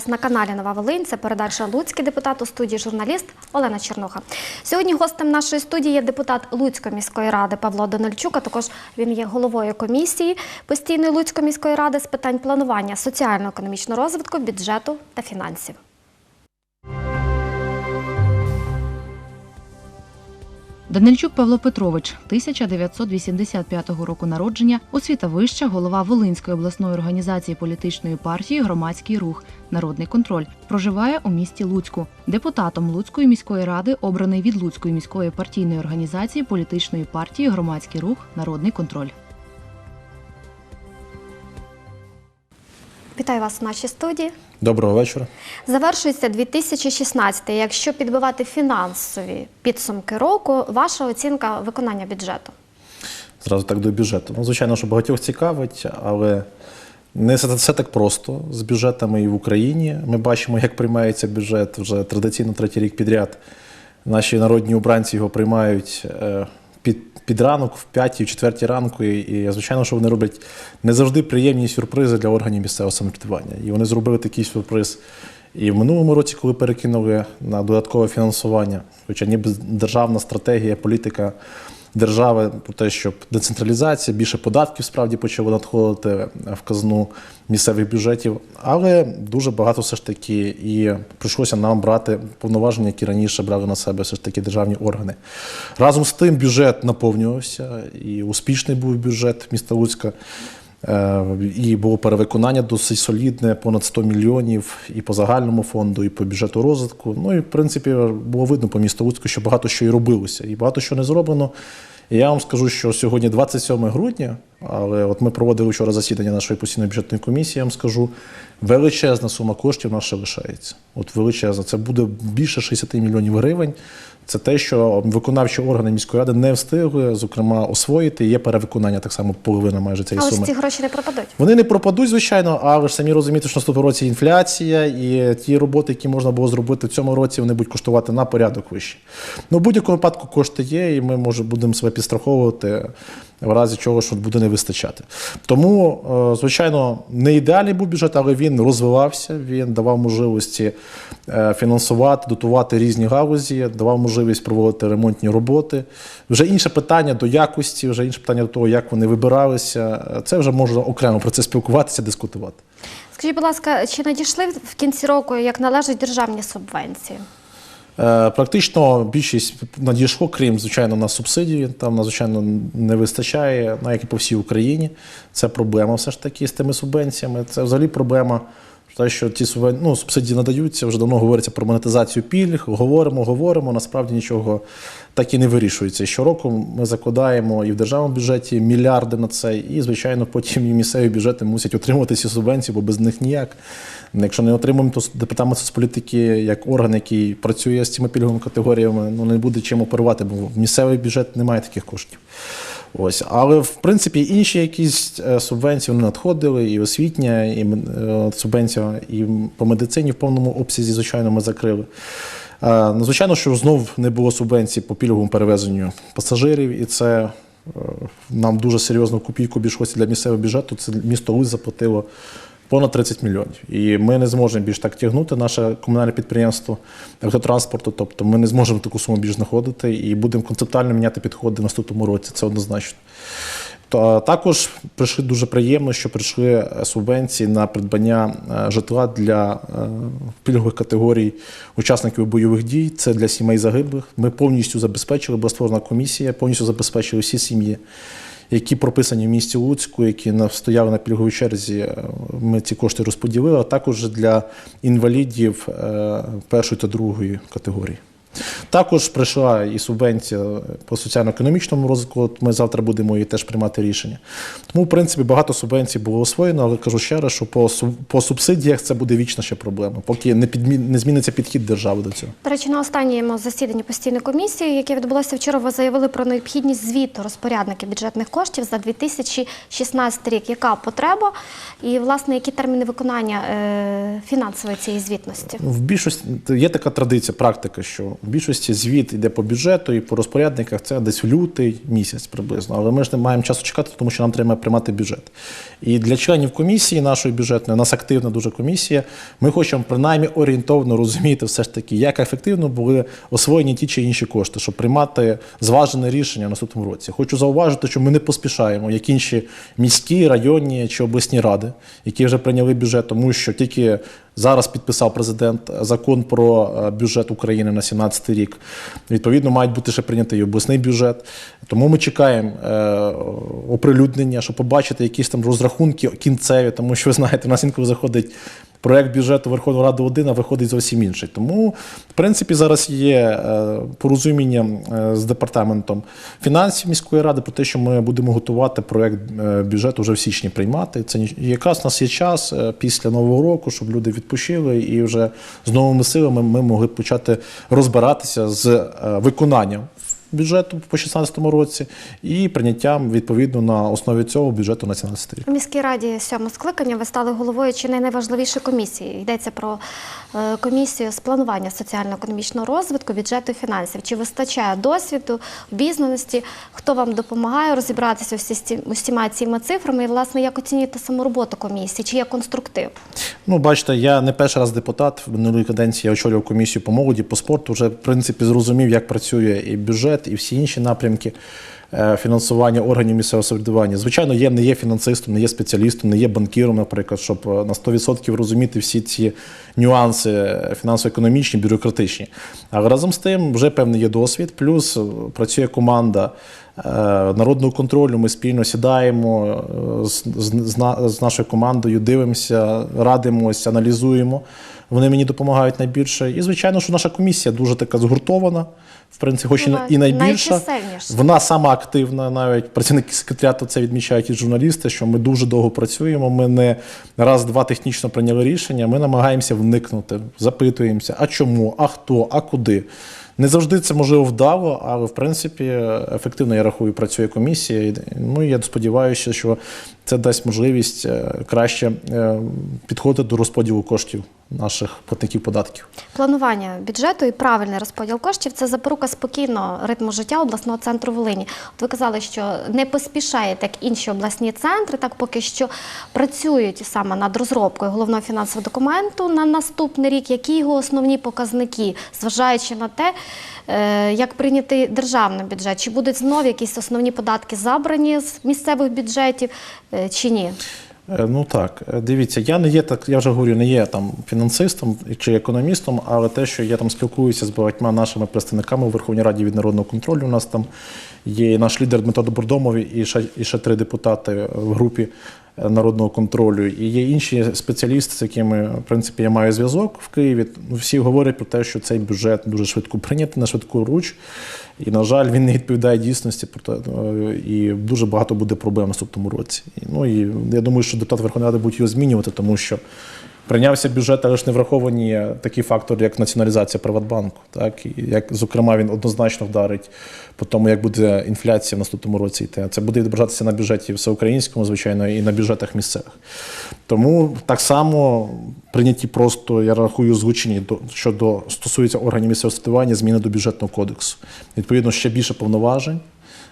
вас на каналі Нова Волинь. Це передача Луцький депутат у студії журналіст Олена Чернуха. Сьогодні гостем нашої студії є депутат Луцької міської ради Павло Донельчук. А також він є головою комісії постійної Луцької міської ради з питань планування соціально-економічного розвитку, бюджету та фінансів. Данильчук Павло Петрович, 1985 року народження, освіта вища, голова Волинської обласної організації політичної партії Громадський рух, народний контроль. Проживає у місті Луцьку. Депутатом Луцької міської ради обраний від Луцької міської партійної організації політичної партії Громадський рух, народний контроль. Вітаю вас в нашій студії. Доброго вечора. Завершується 2016. Якщо підбивати фінансові підсумки року, ваша оцінка виконання бюджету? Зразу так до бюджету. Ну, звичайно, що багатьох цікавить, але не все, все так просто з бюджетами і в Україні. Ми бачимо, як приймається бюджет вже традиційно третій рік підряд. Наші народні обранці його приймають е, під, під ранок, в п'ятій, в четвертій ранку. І, і, звичайно, що вони роблять не завжди приємні сюрпризи для органів місцевого самоврядування. І вони зробили такий сюрприз і в минулому році, коли перекинули на додаткове фінансування, хоча ніби державна стратегія, політика держави про те, щоб децентралізація, більше податків справді почало надходити в казну місцевих бюджетів, але дуже багато все ж таки і прийшлося нам брати повноваження, які раніше брали на себе все ж таки державні органи. Разом з тим бюджет наповнювався, і успішний був бюджет міста Луцька. Е, І було перевиконання досить солідне, понад 100 мільйонів і по загальному фонду, і по бюджету розвитку. Ну і в принципі було видно по місту Луцьку, що багато що і робилося, і багато що не зроблено. І я вам скажу, що сьогодні 27 грудня, але от ми проводили вчора засідання нашої постійної бюджетної комісії. Я вам скажу, величезна сума коштів наша лишається. От величезна. Це буде більше 60 мільйонів гривень. Це те, що виконавчі органи міської ради не встигли, зокрема, освоїти. Є перевиконання так само половина майже цієї Але суми. ці гроші не пропадуть. Вони не пропадуть, звичайно, але ж самі розумієте, що в наступному році інфляція, і ті роботи, які можна було зробити в цьому році, вони будуть коштувати на порядок вище. Ну, в будь-якому випадку кошти є, і ми може будемо себе підстраховувати в разі чого, що буде не вистачати. Тому, е, звичайно, не ідеальний був бюджет, але він розвивався, він давав можливості е, фінансувати, дотувати різні галузі, давав можливість проводити ремонтні роботи. Вже інше питання до якості, вже інше питання до того, як вони вибиралися. Це вже можна окремо про це спілкуватися, дискутувати. Скажіть, будь ласка, чи надійшли в кінці року, як належать державні субвенції? Е, Практично більшість надійшло, крім звичайно, на субсидії. Там надзвичайно не вистачає, ну, як і по всій Україні. Це проблема все ж таки з тими субвенціями. Це взагалі проблема. Те, що ті ну, субсидії надаються, вже давно говориться про монетизацію пільг. Говоримо, говоримо. Насправді нічого так і не вирішується. І Щороку ми закладаємо і в державному бюджеті мільярди на це, і звичайно, потім і місцеві бюджети мусять отримувати ці субвенції, бо без них ніяк. Якщо не отримаємо, то департамент соцполітики, як орган, який працює з цими пільговими категоріями, ну не буде чим оперувати, бо в місцевий бюджет немає таких коштів. Ось, але в принципі інші якісь е, субвенції вони надходили, і освітня, і е, субвенція, і по медицині в повному обсязі, звичайно, ми закрили. Е, Ну, звичайно, що знов не було субвенцій по пільговому перевезенню пасажирів, і це нам дуже серйозно копійку обійшлося для місцевого бюджету. Це місто Луць заплатило понад 30 мільйонів. І ми не зможемо більш так тягнути наше комунальне підприємство автотранспорту. Тобто ми не зможемо таку суму більш знаходити і будемо концептуально міняти підходи в наступному році. Це однозначно. То також прийшли дуже приємно, що прийшли е, субвенції на придбання е, житла для е, пільгових категорій учасників бойових дій. Це для сімей загиблих. Ми повністю забезпечили, була створена комісія, повністю забезпечили всі сім'ї, які прописані в місті Луцьку, які стояли на пільговій черзі. е, Ми ці кошти розподілили, а також для інвалідів е, першої та другої категорії. Також прийшла і субвенція по соціально-економічному розвитку. От Ми завтра будемо її теж приймати рішення. Тому, в принципі, багато субвенцій було освоєно, але кажу ще раз, що по, по субсидіях це буде вічна ще проблема, поки не, підмі... не зміниться підхід держави до цього. До речі, на останньому засіданні постійної комісії, яке відбулося вчора, ви заявили про необхідність звіту розпорядників бюджетних коштів за 2016 рік. Яка потреба і, власне, які терміни виконання е, фінансової цієї звітності? В більшості є така традиція, практика, що В більшості звіт йде по бюджету і по розпорядниках. Це десь в лютий місяць приблизно. Але ми ж не маємо часу чекати, тому що нам треба приймати бюджет. І для членів комісії нашої бюджетної, у нас активна дуже комісія. Ми хочемо принаймні орієнтовно розуміти все ж таки, як ефективно були освоєні ті чи інші кошти, щоб приймати зважене рішення в наступному році. Хочу зауважити, що ми не поспішаємо, як інші міські, районні чи обласні ради, які вже прийняли бюджет, тому що тільки зараз підписав президент закон про е, бюджет України на 17 рік. Відповідно, мають бути ще прийнятий обласний бюджет. Тому ми чекаємо е, оприлюднення, щоб побачити якісь там розрахунки кінцеві, тому що ви знаєте, у нас інколи заходить. Проект бюджету Верховної Ради один, а виходить зовсім інший. Тому, в принципі, зараз є е, порозуміння е, з департаментом фінансів міської ради про те, що ми будемо готувати проект е, бюджету вже в січні приймати. Це якраз у нас є час після нового року, щоб люди відпочили і вже з новими силами ми могли почати розбиратися з виконанням бюджету по 2016 році і прийняттям відповідно на основі цього бюджету на 17 рік. У міській раді сьомого скликання ви стали головою чи не найважливішої комісії. Йдеться про е, комісію з планування соціально-економічного розвитку, бюджету і фінансів. Чи вистачає досвіду, обізнаності? Хто вам допомагає розібратися всі усіма цими цифрами? І, власне, як оцінюєте саму роботу комісії? Чи є конструктив? Ну, бачите, я не перший раз депутат. В минулій каденції я очолював комісію по молоді, по спорту. Вже в принципі зрозумів, як працює і бюджет, і всі інші напрямки е, фінансування органів місцевого самоврядування. Звичайно, я не є фінансистом, не є спеціалістом, не є банкіром, наприклад, щоб е, на 100% розуміти всі ці нюанси е, фінансово-економічні, бюрократичні. Але разом з тим вже певний є досвід. Плюс працює команда народного контролю. Ми спільно сідаємо з, з, з нашою командою, дивимося, радимося, аналізуємо. Вони мені допомагають найбільше. І, звичайно, що наша комісія дуже така згуртована, в принципі, хоч і, і найбільша. Вона сама активна, навіть працівники секретаріату це відмічають і журналісти, що ми дуже довго працюємо. Ми не раз-два технічно прийняли рішення. Ми намагаємося вникнути, запитуємося, а чому, а хто, а куди. Не завжди це можливо вдало, але в принципі ефективно я рахую, працює комісія. Ну я сподіваюся, що це дасть можливість е, краще е, підходити до розподілу коштів наших платників податків. Планування бюджету і правильний розподіл коштів це запорука спокійного ритму життя обласного центру Волині. От ви казали, що не поспішаєте, як інші обласні центри, так поки що працюють саме над розробкою головного фінансового документу на наступний рік. Які його основні показники, зважаючи на те, як прийнятий державний бюджет? Чи будуть знову якісь основні податки забрані з місцевих бюджетів, е, чи ні? Е, Ну так, Е, дивіться, я не є так, я вже говорю, не є там фінансистом чи економістом, але те, що я там спілкуюся з багатьма нашими представниками у Верховній Раді від народного контролю. У нас там є і наш лідер Дмитро Добродомов і ще, і ще три депутати в групі е, народного контролю. І є інші спеціалісти, з якими в принципі я маю зв'язок в Києві. Всі говорять про те, що цей бюджет дуже швидко прийнятий на швидку руч. І, на жаль, він не відповідає дійсності е, і дуже багато буде проблем в наступному році. Ну і я думаю, що депутати Верховної Ради будуть його змінювати, тому що прийнявся бюджет, але ж не враховані такі фактори, як націоналізація Приватбанку. Так і як зокрема він однозначно вдарить по тому, як буде інфляція в наступному році йти. Це буде відображатися на бюджеті всеукраїнському, звичайно, і на бюджетах місцевих. Тому так само прийняті просто, я рахую, звучені до щодо стосується органів місцевого самоврядування, зміни до бюджетного кодексу. Відповідно, ще більше повноважень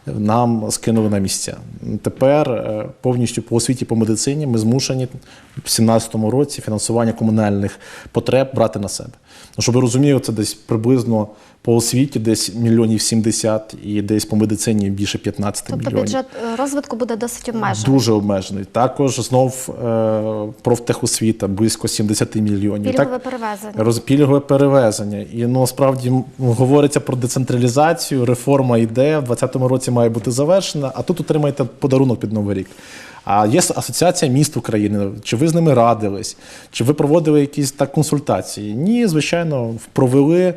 нам скинули на місця. Тепер е, повністю по освіті, по медицині ми змушені в 2017 році фінансування комунальних потреб брати на себе. Ну, щоб ви розуміли, це десь приблизно по освіті десь мільйонів 70 і десь по медицині більше 15 Тобто мільйонів. бюджет е, розвитку буде досить обмежений. Дуже обмежений. Також знов е, профтехосвіта близько 70 мільйонів. Пільгове перевезення. Роз- пільгове перевезення. І ну, справді говориться про децентралізацію, реформа йде, в 2020 році має бути завершена, а тут отримаєте подарунок під Новий рік. А є асоціація міст України. Чи ви з ними радились? Чи ви проводили якісь так консультації? Ні, звичайно, провели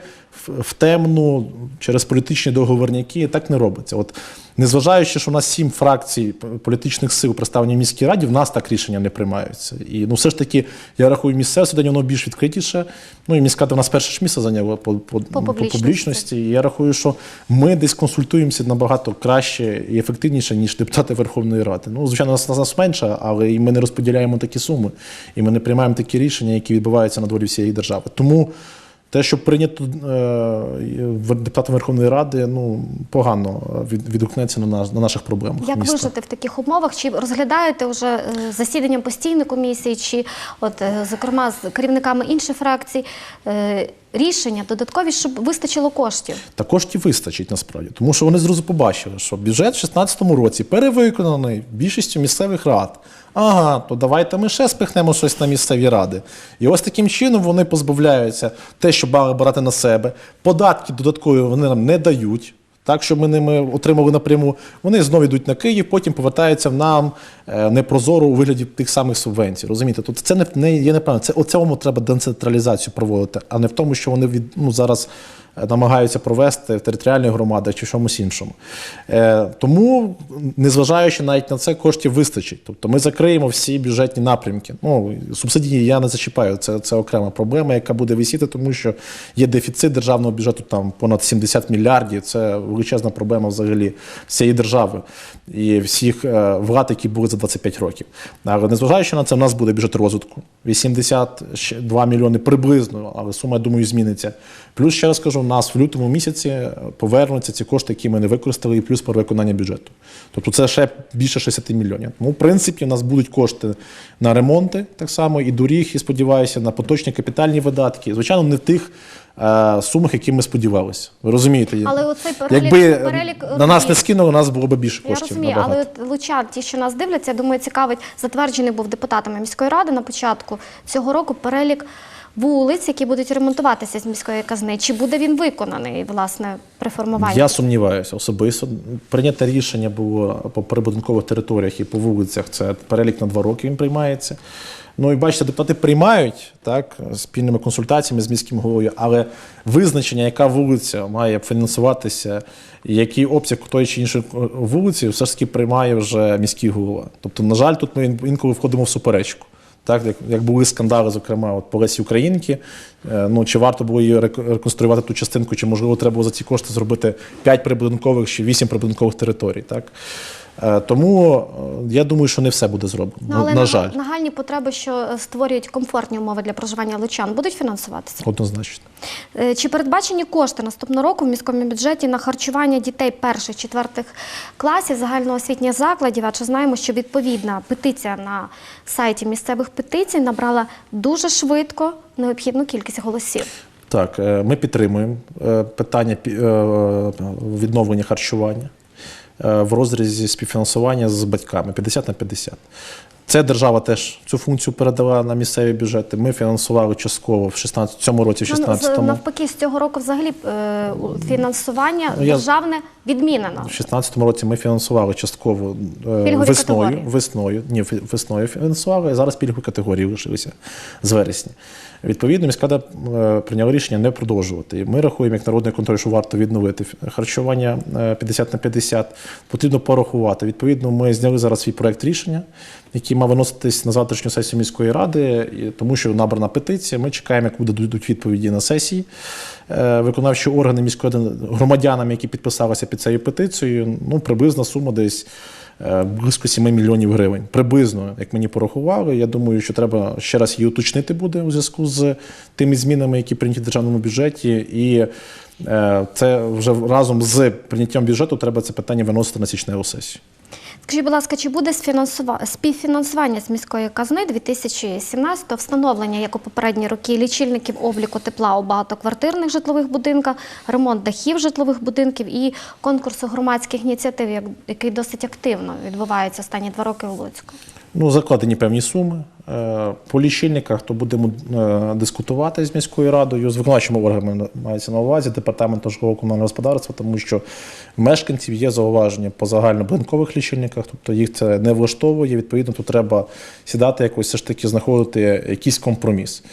в, темну через політичні договорняки. Так не робиться. От незважаючи, що у нас сім фракцій політичних сил представлені в міській раді, в нас так рішення не приймаються. І ну, все ж таки, я рахую, місцеве судення воно більш відкритіше. Ну і міська рада в нас перше ж місце зайняла по, по, по, публічності. публічності. І я рахую, що ми десь консультуємося набагато краще і ефективніше, ніж депутати Верховної Ради. Ну, звичайно, нас, нас менше, але і ми не розподіляємо такі суми, і ми не приймаємо такі рішення, які відбуваються на долі всієї держави. Тому Те, що прийнято е, депутатом Верховної Ради, ну погано від, відгукнеться на, наш, на наших проблемах. Як міста. вижити в таких умовах? Чи розглядаєте вже е, засідання постійної комісії, чи от е, зокрема з керівниками інших фракцій е, рішення додаткові, щоб вистачило коштів? Та коштів вистачить насправді, тому що вони зразу побачили, що бюджет в 2016 році перевиконаний більшістю місцевих рад. Ага, то давайте ми ще спихнемо щось на місцеві ради. І ось таким чином вони позбавляються те, що мали брати на себе. Податки додаткові вони нам не дають. Так, що ми ними отримали напряму, вони знову йдуть на Київ, потім повертаються в нам е, непрозоро у вигляді тих самих субвенцій. Розумієте, тут це не, не є неправильно. Це у цьому треба децентралізацію проводити, а не в тому, що вони від ну зараз намагаються провести в територіальних громадах чи в чомусь іншому. Е, тому, незважаючи навіть на це, коштів вистачить. Тобто ми закриємо всі бюджетні напрямки. Ну, субсидії я не зачіпаю, це, це окрема проблема, яка буде висіти, тому що є дефіцит державного бюджету там понад 70 мільярдів. Це величезна проблема взагалі всієї держави і всіх е, влад, які були за 25 років. Але незважаючи на це, в нас буде бюджет розвитку 82 мільйони приблизно, але сума, я думаю, зміниться. Плюс ще раз кажу, у нас в лютому місяці повернуться ці кошти, які ми не використали, і плюс перевиконання бюджету. Тобто це ще більше 60 мільйонів. Тому, в принципі, у нас будуть кошти на ремонти, так само і доріг, і сподіваюся, на поточні капітальні видатки. Звичайно, не в тих е, сумах, які ми сподівалися. Ви розумієте? Але оцей перелік- Якби перелік, на нас не скинули, у нас було б більше Я коштів. розумію, набагато. але лучан, ті, що нас дивляться, я думаю, цікавить, затверджений був депутатами міської ради на початку цього року перелік вулиць, які будуть ремонтуватися з міської казни. Чи буде він виконаний власне при формуванні? Я сумніваюся особисто. Прийняте рішення було по прибудинкових територіях і по вулицях. Це перелік на два роки він приймається. Ну і бачите, депутати приймають так спільними консультаціями з міським головою, але визначення, яка вулиця має фінансуватися, який обсяг тої чи іншої вулиці, все ж таки приймає вже міський голова. Тобто, на жаль, тут ми інколи входимо в суперечку. Так, як, як були скандали, зокрема, от по Лесі Українки, е, ну чи варто було її реконструювати ту частинку, чи можливо треба було за ці кошти зробити 5 прибудинкових чи 8 прибудинкових територій. Так? Е, Тому е, я думаю, що не все буде зроблено. Ну, але на жаль, нагальні потреби, що е, створюють комфортні умови для проживання лучан, будуть фінансуватися? однозначно. Чи передбачені кошти наступного року в міському бюджеті на харчування дітей перших четвертих класів загальноосвітніх закладів? Адже знаємо, що відповідна петиція на сайті місцевих петицій набрала дуже швидко необхідну кількість голосів. Так, ми підтримуємо питання відновлення харчування в розрізі співфінансування з батьками 50 на 50. Це держава теж цю функцію передала на місцеві бюджети. Ми фінансували частково в 16, цьому році, в Ну, з- 16-му. навпаки, з цього року взагалі е, фінансування Ну, я- державне відмінено. В 16-му році ми фінансували частково е, Пільгові весною, категорії. весною, ні, весною фінансували, а зараз пільгові категорії лишилися з вересня. Відповідно, міська рада е, прийняла рішення не продовжувати. І Ми рахуємо, як народний контроль, що варто відновити харчування е, 50 на 50. Потрібно порахувати. Відповідно, ми зняли зараз свій проект рішення, який мав виноситись на завтрашню сесію міської ради, тому що набрана петиція. Ми чекаємо, як будуть відповіді на сесії. Е, Виконавчі органи міської громадянам, які підписалися під цією петицією, ну приблизна сума десь е, близько 7 мільйонів гривень. Приблизно, як мені порахували. Я думаю, що треба ще раз її уточнити буде у зв'язку з тими змінами, які прийняті в державному бюджеті. І е, це вже разом з прийняттям бюджету треба це питання виносити на січневу сесію. Скажіть, будь ласка, чи буде співфінансування з міської казни 2017 встановлення, як у попередні роки, лічильників обліку тепла у багатоквартирних житлових будинках, ремонт дахів житлових будинків і конкурсу громадських ініціатив, як- який досить активно відбувається останні два роки у Луцьку? Ну, закладені певні суми. Е, По лічильниках то будемо е, дискутувати з міською радою, з виконавчими органами мається на увазі, департаментом житлово-комунального господарства, тому що в мешканців є зауваження по загальнобудинкових лічильниках, тобто їх це не влаштовує. Відповідно, тут треба сідати якось все ж таки знаходити якийсь компроміс.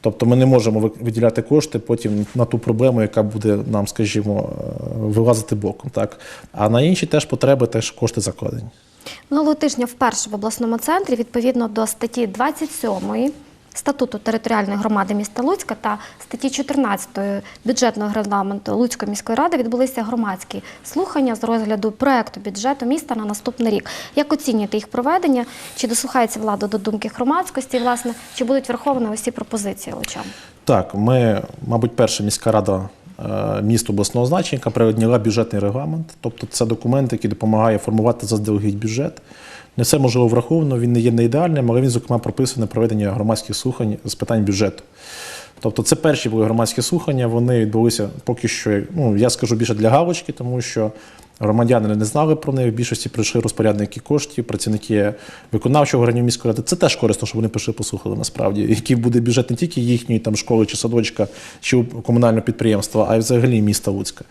Тобто ми не можемо виділяти кошти потім на ту проблему, яка буде нам, скажімо, е, вилазити боком. Так? А на інші теж потреби теж кошти закладені. Минулого тижня вперше в обласному центрі, відповідно до статті 27 статуту територіальної громади міста Луцька та статті 14 бюджетного регламенту Луцької міської ради відбулися громадські слухання з розгляду проекту бюджету міста на наступний рік. Як оцінюєте їх проведення? Чи дослухається влада до думки громадськості? Власне, чи будуть враховані усі пропозиції лучан? Так, ми, мабуть, перша міська рада міст обласного значення, яка прийняла бюджетний регламент. Тобто це документ, який допомагає формувати заздалегідь бюджет. Не все можливо враховано, він не є не ідеальним, але він, зокрема, прописує проведення громадських слухань з питань бюджету. Тобто це перші були громадські слухання, вони відбулися поки що, ну я скажу більше для галочки, тому що громадяни не знали про них. В більшості прийшли розпорядники коштів, працівники виконавчого органів міської ради. Це теж корисно, що вони прийшли, послухали насправді, який буде бюджет не тільки їхньої там школи чи садочка чи комунального підприємства, а й взагалі міста Луцька.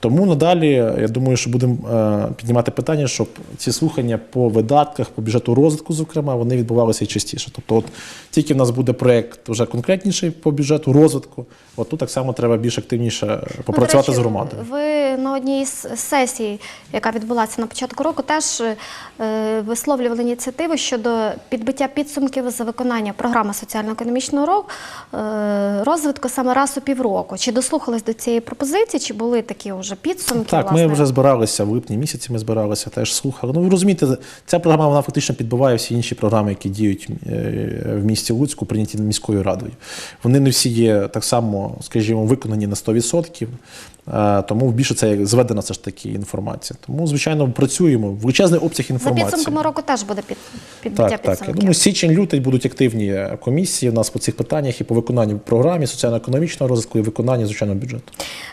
Тому надалі я думаю, що будемо е, піднімати питання, щоб ці слухання по видатках, по бюджету розвитку, зокрема, вони відбувалися і частіше. Тобто, от тільки в нас буде проєкт вже конкретніший по бюджету розвитку, от тут так само треба більш активніше попрацювати Ну, до з громадою. Ви на одній з сесій, яка відбулася на початку року, теж е, висловлювали ініціативу щодо підбиття підсумків за виконання програми соціально-економічного року е, розвитку саме раз у півроку. Чи дослухались до цієї пропозиції, чи були такі вже підсумки? Так, власне? ми вже збиралися в липні місяці. Ми збиралися, теж слухали. Ну ви розумієте, ця програма вона фактично підбиває всі інші програми, які діють е, в місті Луцьку, прийняті міською радою. Вони не всі є так само, скажімо, виконані на 100%. Е, Тому більше це як зведена все ж таки інформація. Тому, звичайно, працюємо. Величезний обсяг За інформації. підсумками року теж буде під, підбиття Так, так. Я думаю, січень-лютий будуть активні комісії у нас по цих питаннях і по виконанню програми соціально-економічного розвитку і виконанню звичайного бюджету.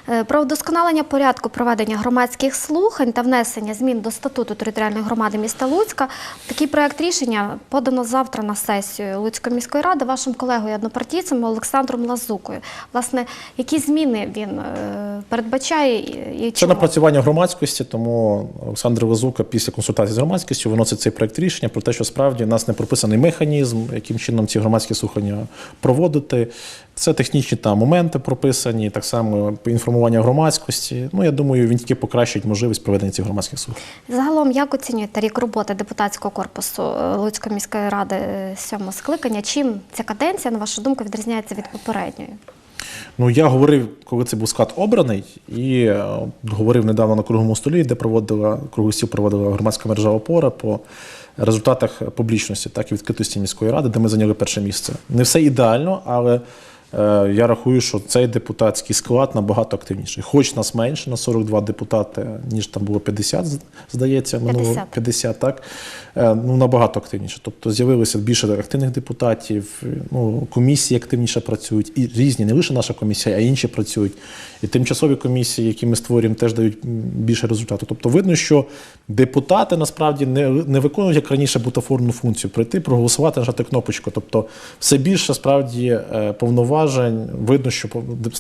Е, Про вдосконалення порядку проведення громадських слухань та внесення змін до статуту територіальної громади міста Луцька. Такий проект рішення подано завтра на сесію Луцької міської ради вашим колегою однопартійцем Олександром Лазукою. Власне, які зміни він е, передбачає і- і Це напрацювання громадськості, тому Олександр Лазука після консультації з громадськістю виносить цей проект рішення про те, що справді в нас не прописаний механізм, яким чином ці громадські слухання проводити. Це технічні там моменти прописані, так само інформування громадськості. Ну я думаю, він тільки покращить можливість проведення цих громадських слухань. Загалом, як оцінюєте рік роботи депутатського корпусу Луцької міської ради сьомого скликання? Чим ця каденція, на вашу думку, відрізняється від попередньої? Ну, я говорив, коли це був склад обраний, і е, говорив недавно на круглому столі, де проводила круглий стіл проводила громадська мережа опора по результатах публічності, так і відкритості міської ради, де ми зайняли перше місце. Не все ідеально, але я рахую, що цей депутатський склад набагато активніший. Хоч нас менше на 42 депутати, ніж там було 50, здається, минулого 50. 50, так Е, ну набагато активніше. Тобто з'явилося більше активних депутатів, ну комісії активніше працюють, і різні, не лише наша комісія, а й інші працюють. І тимчасові комісії, які ми створюємо, теж дають більше результату. Тобто видно, що депутати насправді не, не виконують як раніше бутафорну функцію прийти, проголосувати, нажати кнопочку. Тобто, все більше справді е, повноважень видно, що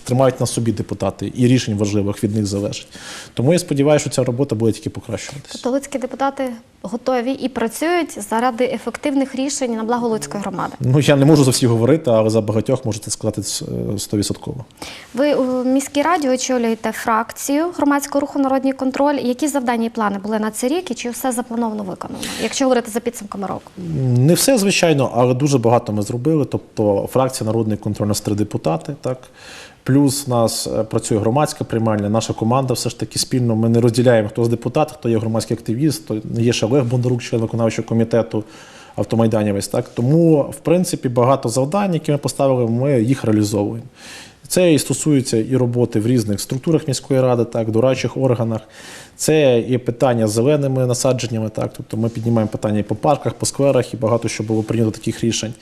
тримають на собі депутати, і рішень важливих від них залежить. Тому я сподіваюся, що ця робота буде тільки покращуватися. Луцькі депутати готові і працюють заради ефективних рішень на благо Луцької громади. Ну, я не можу за всіх говорити, але за багатьох можете сказати е, стовідсотково. Ви у міській раді очолюєте фракцію громадського руху Народний контроль. Які завдання і плани були на цей рік, і чи все заплановано виконано, якщо говорити за підсумками року? Не все, звичайно, але дуже багато ми зробили. Тобто фракція Народний контроль на депутати, так. Плюс у нас е, працює громадська приймальня, наша команда все ж таки спільно. Ми не розділяємо, хто з депутат, хто є громадський активіст, то є ще Олег Бондарук, член виконавчого комітету автомайданівець. Так тому, в принципі, багато завдань, які ми поставили, ми їх реалізовуємо. Це і стосується і роботи в різних структурах міської ради, так, дорадчих органах. Це і питання з зеленими насадженнями, так, тобто ми піднімаємо питання і по парках, по скверах, і багато що було прийнято таких рішень.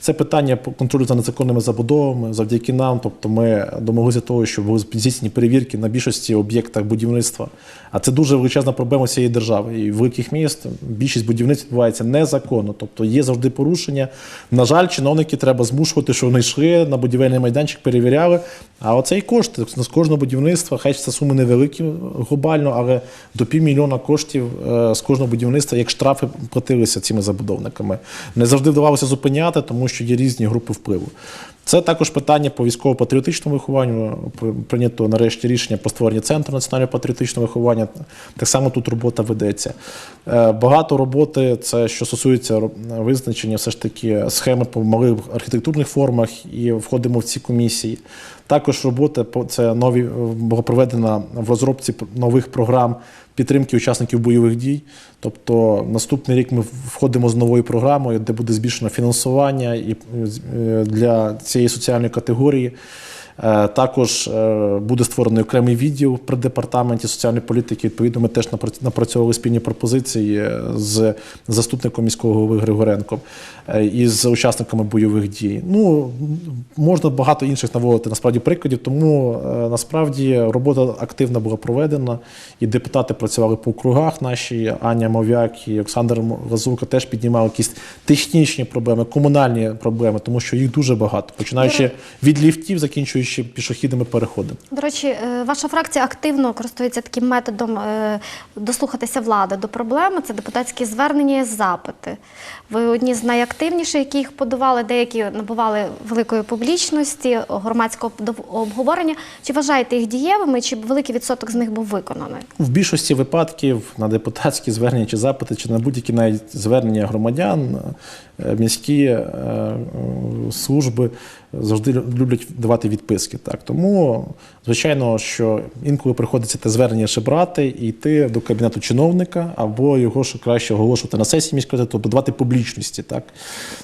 Це питання по контролю за незаконними забудовами. Завдяки нам, тобто ми домоглися того, що були здійснені перевірки на більшості об'єктах будівництва. А це дуже величезна проблема всієї держави. І великих міст більшість будівництв відбувається незаконно, тобто є завжди порушення. На жаль, чиновники треба змушувати, що вони йшли на будівельний майданчик, перевіряли. А оцей кошт з кожного будівництва, хай це суми невеликі глобально, але до півмільйона коштів е, з кожного будівництва, як штрафи платилися цими забудовниками. Не завжди вдавалося зупиняти, тому що є різні групи впливу. Це також питання по військово-патріотичному вихованню. Прийнято нарешті рішення про створення центру національного патріотичного виховання. Так само тут робота ведеться. Е, Багато роботи це що стосується визначення все ж таки схеми по малих архітектурних формах, і входимо в ці комісії. Також робота це нові е, була проведена в розробці нових програм підтримки учасників бойових дій. Тобто наступний рік ми входимо з новою програмою, де буде збільшено фінансування і е, для цієї соціальної категорії. Е, Також е, буде створений окремий відділ при департаменті соціальної політики. Відповідно, ми теж напра- напрацьовували спільні пропозиції е, з заступником міського голови Григоренком і з учасниками бойових дій. Ну можна багато інших наводити насправді прикладів, тому насправді робота активна була проведена, і депутати працювали по округах. Наші Аня Мов'як і Олександр Лазурка теж піднімали якісь технічні проблеми, комунальні проблеми, тому що їх дуже багато, починаючи від ліфтів, закінчуючи пішохідними переходами. До речі, е, ваша фракція активно користується таким методом е, дослухатися влади до проблеми. Це депутатські звернення і запити. Ви одні з найактивніших, які їх подавали, деякі набували великої публічності, громадського обговорення. Чи вважаєте їх дієвими, чи великий відсоток з них був виконаний? В більшості випадків на депутатські звернення чи запити, чи на будь-які навіть звернення громадян, міські е, е, служби завжди люблять давати відписки. Так. Тому, звичайно, що інколи приходиться те звернення ще брати і йти до кабінету чиновника, або його ще краще оголошувати на сесії міської тобто давати публічності. Так.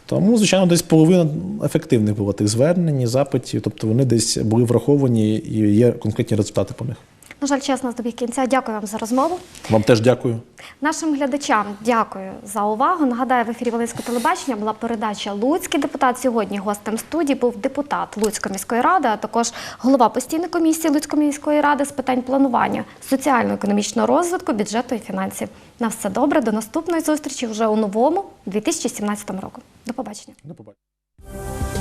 Тому, звичайно, десь половина ефективних було тих звернень, запитів, тобто вони десь були враховані і є конкретні результати по них. На жаль, чесно, добіг кінця. Дякую вам за розмову. Вам теж дякую. Нашим глядачам дякую за увагу. Нагадаю, в ефірі Волинського телебачення була передача Луцький депутат. Сьогодні гостем студії був депутат Луцької міської ради, а також голова постійної комісії Луцької міської ради з питань планування соціально-економічного розвитку, бюджету і фінансів. На все добре. До наступної зустрічі вже у новому 2017 року. До побачення. До побачення.